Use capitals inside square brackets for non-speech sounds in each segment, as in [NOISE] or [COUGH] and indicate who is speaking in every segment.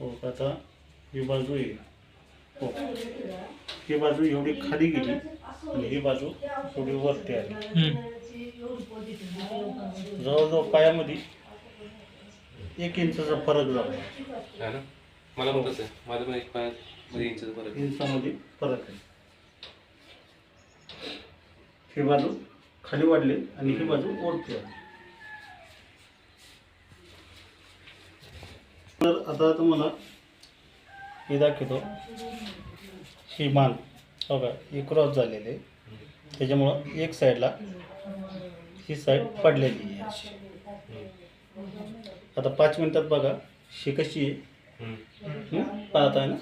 Speaker 1: हो आता ही बाजू आहे. हो. ही बाजू एवढी खाली गेली आणि ही बाजू थोडी वरती आली.
Speaker 2: हम्म.
Speaker 1: जवळजवळ पायामध्ये एक इंचाचा फरक झाला.
Speaker 3: ना? मला तसं आहे. माझं पण एक पायमध्ये इंचचं फरक आहे.
Speaker 1: इंचामध्ये फरक आहे. ही बाजू खाली वाढली आणि ही बाजू वरती आली. तर आता तुम्हाला हे दाखवतो. ही मान. बघा ही क्रॉस झालेली आहे. त्याच्यामुळं एक साईडला ही साईड पडलेली आहे अशी. आता पाच मिनिटात बघा ही कशी आहे? पाहताय ना?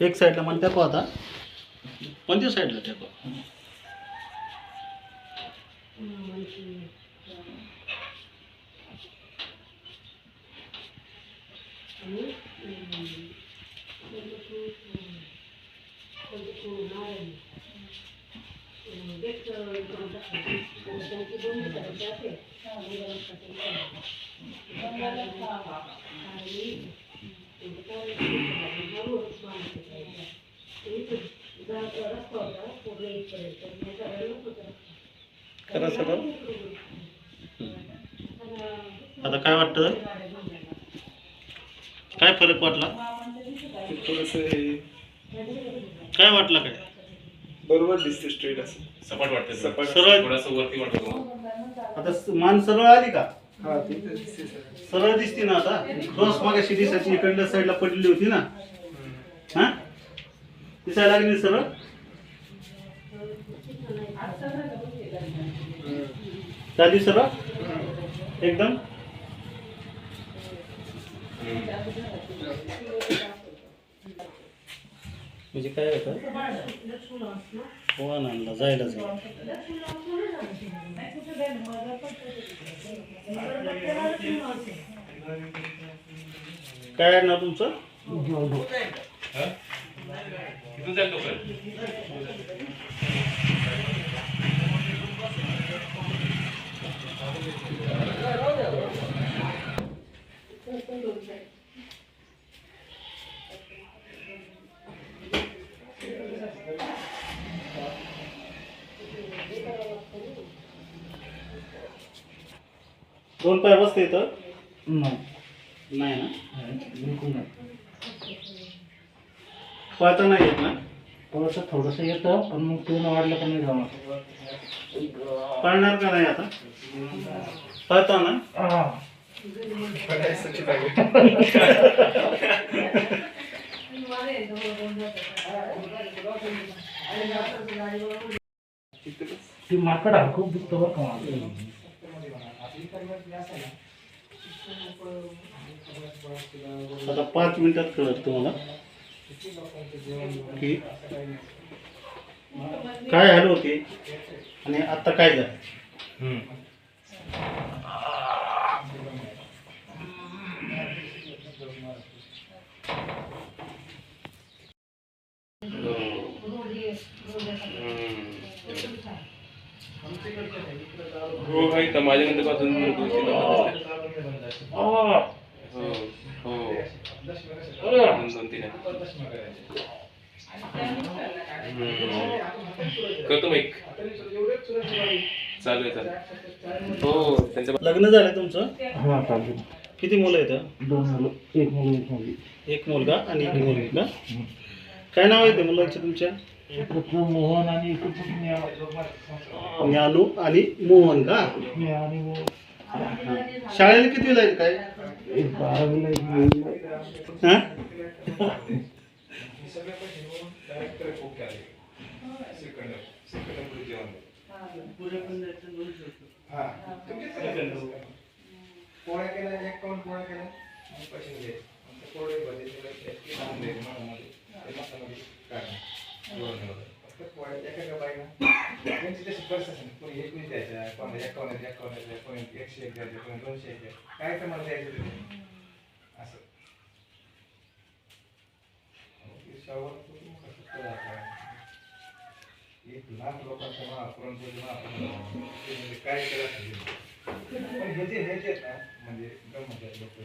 Speaker 1: एक साईडला म्हणत्या को आता। कोणत्या साईडला त्या को करा सगळं. आता काय वाटतं? काय फरक वाटला?
Speaker 4: थोडंसं हे
Speaker 1: काय वाटलं काय?
Speaker 4: बरोबर दिसते स्ट्रेट असं.
Speaker 3: सपाट वाटतं
Speaker 4: सपाट.
Speaker 1: सरळ
Speaker 3: थोडंसं वरती वाटतं.
Speaker 1: आता स- मान सरळ आली का?
Speaker 4: सर
Speaker 1: सरळ दिसते ना आता. क्रॉस मागाशी दिसायची इकडल्या साईडला पडलेली होती ना. हा? दिसायला लागली सरळ? झाली सरळ? एकदम? म्हणजे काय होतं? हो वाहन आणला जायला जाईल काय आहे ना तुमचं
Speaker 3: हा? इथून
Speaker 1: दोन पाय बसते इथं.
Speaker 2: नाही.
Speaker 1: ना?
Speaker 2: बिलकुल नाही.
Speaker 1: पळता नाही येत ना?
Speaker 2: थोडंसं थोडंसं येतं पण मग पूर्ण वाढलं का नाही जाणार.
Speaker 1: पळणार का नाही आता? पळता ना?
Speaker 4: बस.
Speaker 2: ती माकड हा खूप दुखतं बरं का मला.
Speaker 1: आता पाच मिनिटात कळत तुम्हाला की काय झालं होते आणि आता काय झालं
Speaker 3: हम्म. हो तर माझ्या नंतर पासून दोन तीन हो हो दोन दोन तीन. करतो मग एक चालू आहे चालू आहे. हो त्यांच्या
Speaker 1: लग्न झालं तुमचं?
Speaker 2: हा चालेल
Speaker 1: किती मुलं आहेत?
Speaker 2: दोन मुलं एक मुलं एक मुलगी.
Speaker 1: एक मुलगा आणि एक मुलगी का? काय नाव आहे ते मुलांचे तुमच्या?
Speaker 2: एकत्र मोहन आणि एकत्र स्नेहा.
Speaker 1: ज्ञानू आणि मोहन का
Speaker 2: आणि मोहन.
Speaker 1: शाळेला किती वेळ काय
Speaker 2: एक बारावीला एक नववीला.
Speaker 1: हा
Speaker 4: हा. पोळ्या केल्या एक पाऊण पोळ्या केल्या आणि पैसे दिले आणि ते कोरडे भजे ते माठामध्ये काढणं. फक्त पोळ्या एका एका बाईला त्यांची तशी परिस्थिती असेल. कोणी एकवीस द्यायच्या कोणी एकावन्न एकावन्न द्यायच्या कोणी एकशे एक द्यायचे कोणी दोनशे एक द्यायचे काय तर द्यायचं ते. असं एक लाख लोकांचा महापुरण म्हणजे काय केलं पण हे जे हे आहेत ना म्हणजे गमत लोक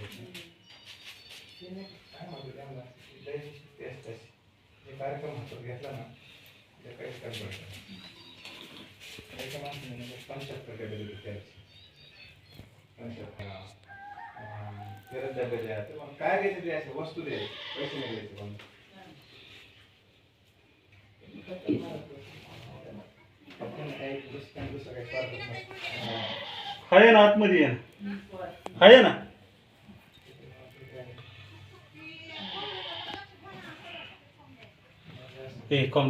Speaker 4: काय म्हणतो त्यांना लय कार्यक्रम हातात घेतला ना काय तर मग काय द्यायचं ते वस्तू दे पैसे नाही द्यायचे पण काही काही
Speaker 1: आहे ना आतमध्ये आहे ना. ना. ए कॉम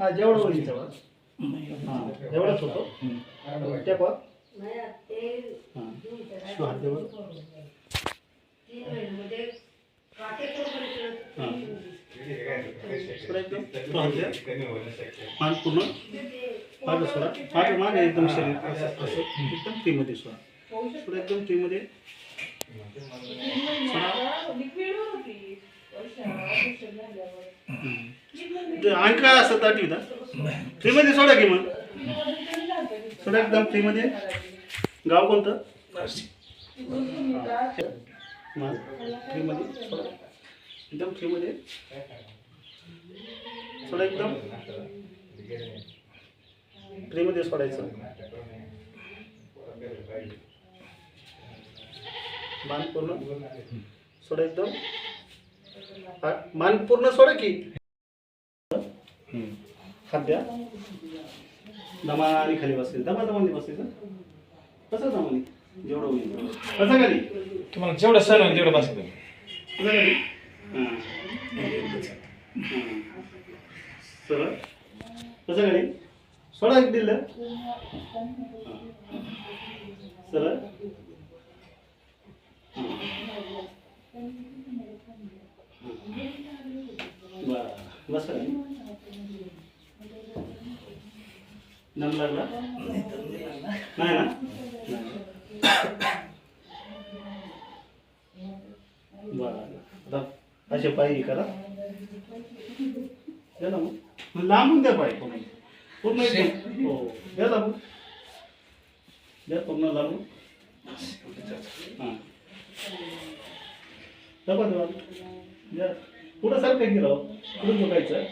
Speaker 1: हा जेवढं होईल. तेवढं हां एवढंच होतो. हां. हां.
Speaker 4: हे आहे.
Speaker 1: मान पूर्ण? मागे सोडा मागे मागे एकदम शरीर. असं एकदम फ्रीमध्ये सोडा पुढे एकदम फ्रीमध्ये आणि काय असं ताटी फ्रीमध्ये सोडा की मग. सोडा एकदम फ्रीमध्ये गाव कोणतं? मग फ्रीमध्ये सोडा. एकदम फ्रीमध्ये सोडा एकदम. फ्रीमध्ये सोडायचं. मान पूर्ण. सोडा एकदम. हा, मान पूर्ण सोडा की. हात द्या दमाने खाली बसायचं दमा दमाने बसायचं कसं दमाने? जेवढं होईल कसं खाली?
Speaker 3: तुम्हाला जेवढं सण होईल तेवढं बसत
Speaker 1: कसं खाली. सरळ? कसं खाली? सोडा एक दिलं. हां. सरळ? हां. बरं. बस नंबर ला लागला? नाही ना? बरं असे पाय हे करा. द्या मग. मग लांबून द्या पाय पूर्ण. पूर्ण एकदम हो. द्या लांबून. द्या पूर्ण लांबून. हां. दबा दबा द्या पुढं सारखं गेलं पुढं झोकायचं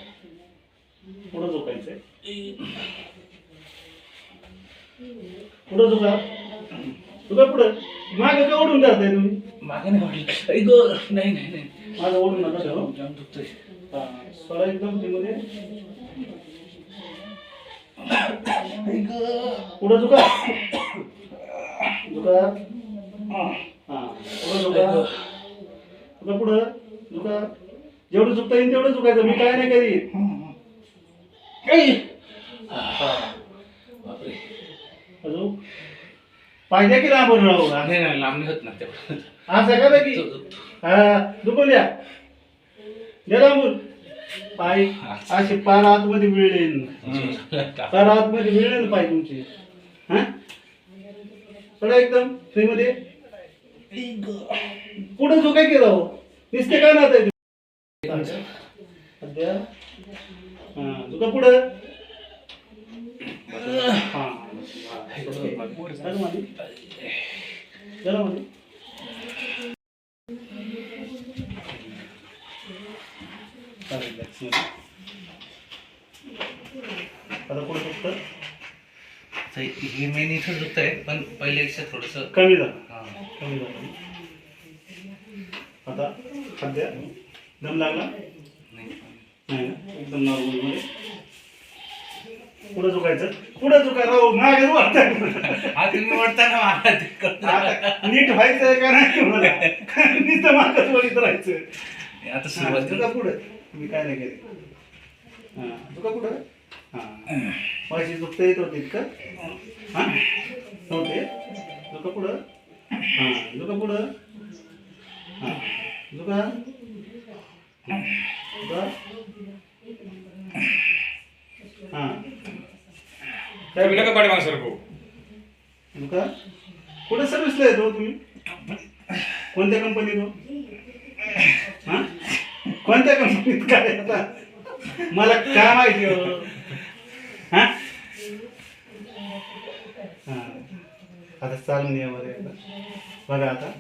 Speaker 1: पुढं झोकायचं पुढं झोका झोका पुढं. मागे का ओढून जाताय तुम्ही?
Speaker 2: मागे नाही वाटलं ऐक. नाही नाही नाही.
Speaker 1: माझं ओढून नका ठेवा
Speaker 2: जाम दुखतंय
Speaker 1: सोडा एकदम मध्ये पुढं झुका. झुका. हा. पुढं झुका. झुका पुढं. झुका. जेवढं झुकता येईल तेवढं झुकायचं. मी काय नाही करीत. हा
Speaker 2: बापरे
Speaker 1: अजून पाहिजे की लांबून राहू?
Speaker 2: नाही नाही लांब नाही होत ना तेवढं.
Speaker 1: असं का. की. हा द्या लांबून. पाय असे पार आतमध्ये मिळेल. [LAUGHS] पार आतमध्ये मिळेल पाय तुमचे. हा? थोडं एकदम? फ्रीमध्ये पुढे जो काय केलं हो नुसते काय सध्या हा तुका पुढं हा चला मध्ये. चला मध्ये. चालेल, relax मध्ये. आता पुढे फक्त
Speaker 2: हे मेन इथं दुखत आहे पण पहिल्यापेक्षा थोडस
Speaker 1: कमी झालं कमी झालं आता सध्या दम लागला? नाही. ना? एकदम नॉर्मलमध्ये. पुढे झुकायचं. पुढे झुका राहू मागे
Speaker 2: हा तुम्ही मला ते.
Speaker 1: आता नीट व्हायचंय का नाही नुसतं मागच वळीत राहायचं.
Speaker 2: आता सुरुवात
Speaker 1: तुका पुढं. मी काय नाही केलं. हां तुका पुढं. हां. माझी दुखतं येत होती का हां? नव्हते? तुका पुढं. हां तुका पुढं. हां तुका तुका हां. काय
Speaker 3: नका पाठीमागे सरको
Speaker 1: तुका कुठे सर्व्हिसला येतो हो तुम्ही? कोणत्या कंपनीत हो हां? कोणत्या कंपनीत काय आता? मला काय माहिती हो? हां? हां. आता चालून नियमावर आहे आता.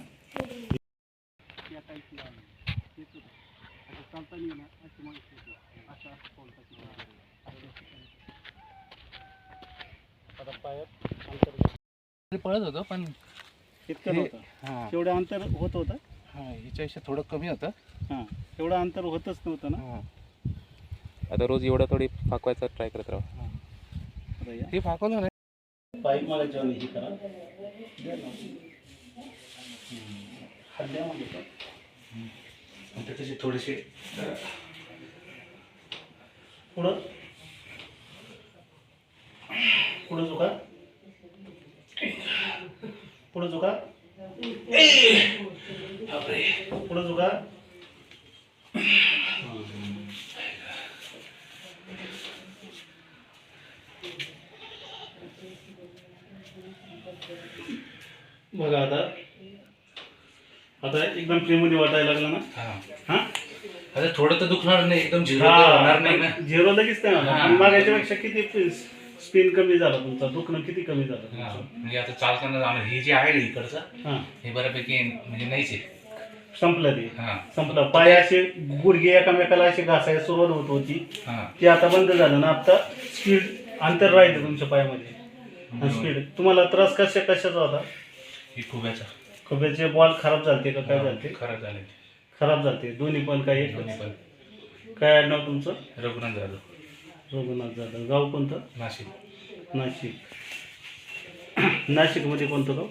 Speaker 2: पळत होतो पण
Speaker 1: इतकं नव्हतं.
Speaker 2: हा.
Speaker 1: तेवढं अंतर होत होतं?
Speaker 2: हा ह्याच्यापेक्षा थोडं कमी होतं.
Speaker 1: हां तेवढं अंतर होतच नव्हतं ना?
Speaker 2: हा.
Speaker 3: आता रोज एवढं थोडी फाकवायचा ट्राय करत राहा.
Speaker 1: आता या.
Speaker 2: ते फाकवलं नाही.
Speaker 1: पाईप मला जेवण हे करा. द्या ना. हात द्या.
Speaker 2: आणि थोडेसे
Speaker 1: पुढं. पुढं झुका. पुढं झुका. पुढं झुका. बघा आता. आता एकदम फ्रीमध्ये वाटायला लागला ना?
Speaker 2: हा.
Speaker 1: हा?
Speaker 2: आता थोडं तर दुखणार नाही एकदम झिरो होणार नाही ना.
Speaker 1: झिरो लगेच नाही होणार. पण मागायच्यापेक्षा किती स्पिन कमी झाला तुमचा दुखणं किती कमी झालं
Speaker 2: हा,
Speaker 1: तुमचं?
Speaker 2: म्हणजे आता चालताना जाणं हे जे आहे इकडचं
Speaker 1: हा.
Speaker 2: हे बऱ्यापैकी म्हणजे नाहीच आहे.
Speaker 1: संपलं ते.
Speaker 2: हा.
Speaker 1: संपलं. पाय असे गुडघे एकामेकाला असे घासायला सुरुवात होत होती.
Speaker 2: हा.
Speaker 1: ती आता बंद झालं ना आता स्पीड अंतर राहिलं तुमच्या पायामध्ये. स्पीड तुम्हाला त्रास कशा कशाचा होता?
Speaker 2: हे खुब्याचा.
Speaker 1: खब्याचे बॉल खराब झालते का? काय झालते?
Speaker 2: खराब झाले.
Speaker 1: खराब झालते. दोन्ही पण काय एक
Speaker 2: दोन्ही पण.
Speaker 1: काय नाव तुमचं?
Speaker 2: रघुनाथ झालं
Speaker 1: रघुनाथ जाधव. गाव कोणतं?
Speaker 2: नाशिक.
Speaker 1: नाशिक. नाशिकमध्ये कोणतं गाव?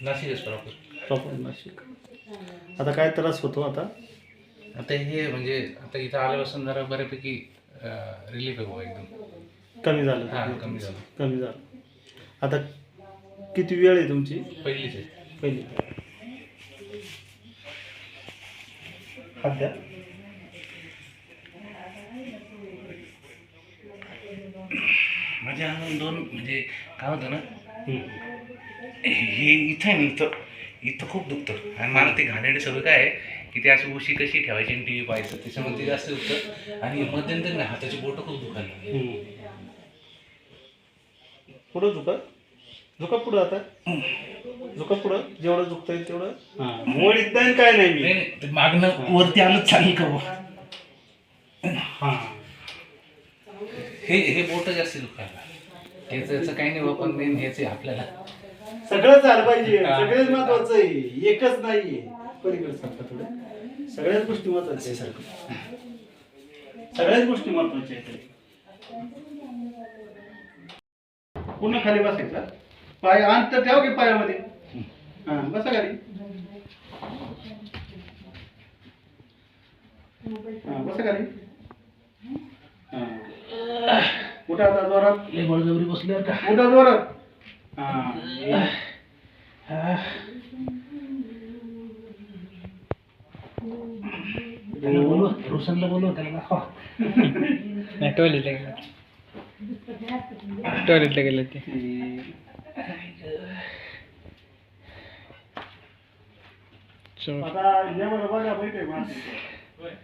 Speaker 2: नाशिकच प्रॉपर
Speaker 1: प्रॉपर नाशिक. आता काय त्रास होतो आता?
Speaker 2: आता हे म्हणजे आता इथं आल्यापासून जरा बऱ्यापैकी रिलीफ आहे बुवा एकदम.
Speaker 1: कमी झालं.
Speaker 2: हा कमी झालं.
Speaker 1: कमी झालं. आता किती वेळ आहे तुमची?
Speaker 2: पहिलीच आहे.
Speaker 1: पहिली. हात द्या
Speaker 2: माझ्या अंगावर दोन म्हणजे काय होतं ना. हे इथं आहे ना इथं इथं खूप दुखतं. आणि मला ते घाणेरडे सवय काय आहे की ते अशी उशी कशी ठेवायची आणि टी व्ही पाहायचं त्याच्यामध्ये ते जास्त दुखतं. आणि मध्यंतरी ना हाताची बोटं खूप दुखायला लागली.
Speaker 1: पुढं झुका झुका पुढं आता. झुका पुढं. जेवढं झुकता येईल तेवढं. हां. मोडीत नाही काय नाही
Speaker 2: नाही
Speaker 1: मी.
Speaker 2: नाही, ते मागणं वरती आलं चालेल का बुवा?
Speaker 1: हां.
Speaker 2: हे हे बोट जास्त दुखायला त्याचं याचं काही नाही पण मेन हेच आहे आपल्याला.
Speaker 1: सगळं झालं पाहिजे. सगळ्याच महत्वाचं आहे. एकच नाहीये. पलीकडे सारखं थोडं. सगळ्याच गोष्टी महत्त्वाच्या आहे सगळ्याच गोष्टी महत्त्वाच्या आहेत. पुन्हा खाली बसायचा. पाय अंतर ठेव की पायामध्ये? हा बसा खाली. हा बसा खाली. हा. उठा आता जोरात
Speaker 2: बळजबरी बसले का?
Speaker 1: उठा जोरात. हा
Speaker 2: त्याला बोलव रोशनला बोलव त्याला दाखवा
Speaker 5: नाही टॉयलेटला गेलं. टॉयलेटला गेलं ते. चल.
Speaker 1: आता बरं बघा माहिती आहे माझं.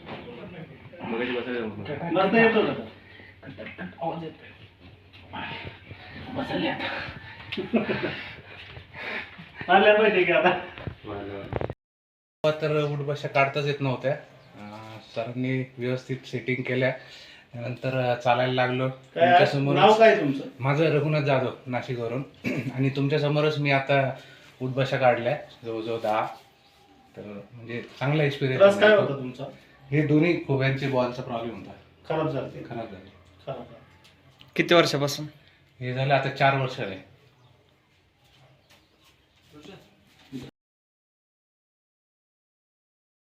Speaker 3: मगाशी बसायला
Speaker 1: बसता येतो का?
Speaker 2: आवाज येतोय बसायला आता.
Speaker 1: आल्या पाहिजे की आता
Speaker 2: तर उठबशा काढताच येत नव्हत्या. अं, सरांनी व्यवस्थित सेटिंग केल्या. नंतर चालायला लागलो.
Speaker 1: काय
Speaker 2: तुमच्यासमोरच-
Speaker 1: नाव काय तुमचं?
Speaker 2: माझं रघुनाथ जाधव नाशिकवरून. [CLEARS THROAT] आणि तुमच्यासमोरच मी आता उठबशा काढल्या जवळजवळ दहा. तर म्हणजे चांगला
Speaker 1: त्रास काय
Speaker 2: एक्सपिरियन्स
Speaker 1: होता तुमचा?
Speaker 2: हे दोन्ही खोब्यांचे बॉलचा प्रॉब्लेम होता.
Speaker 1: खराब झाले
Speaker 2: खराब झाले.
Speaker 1: खराब
Speaker 5: किती वर्षापासून?
Speaker 2: हे झालं आता चार वर्ष झाले.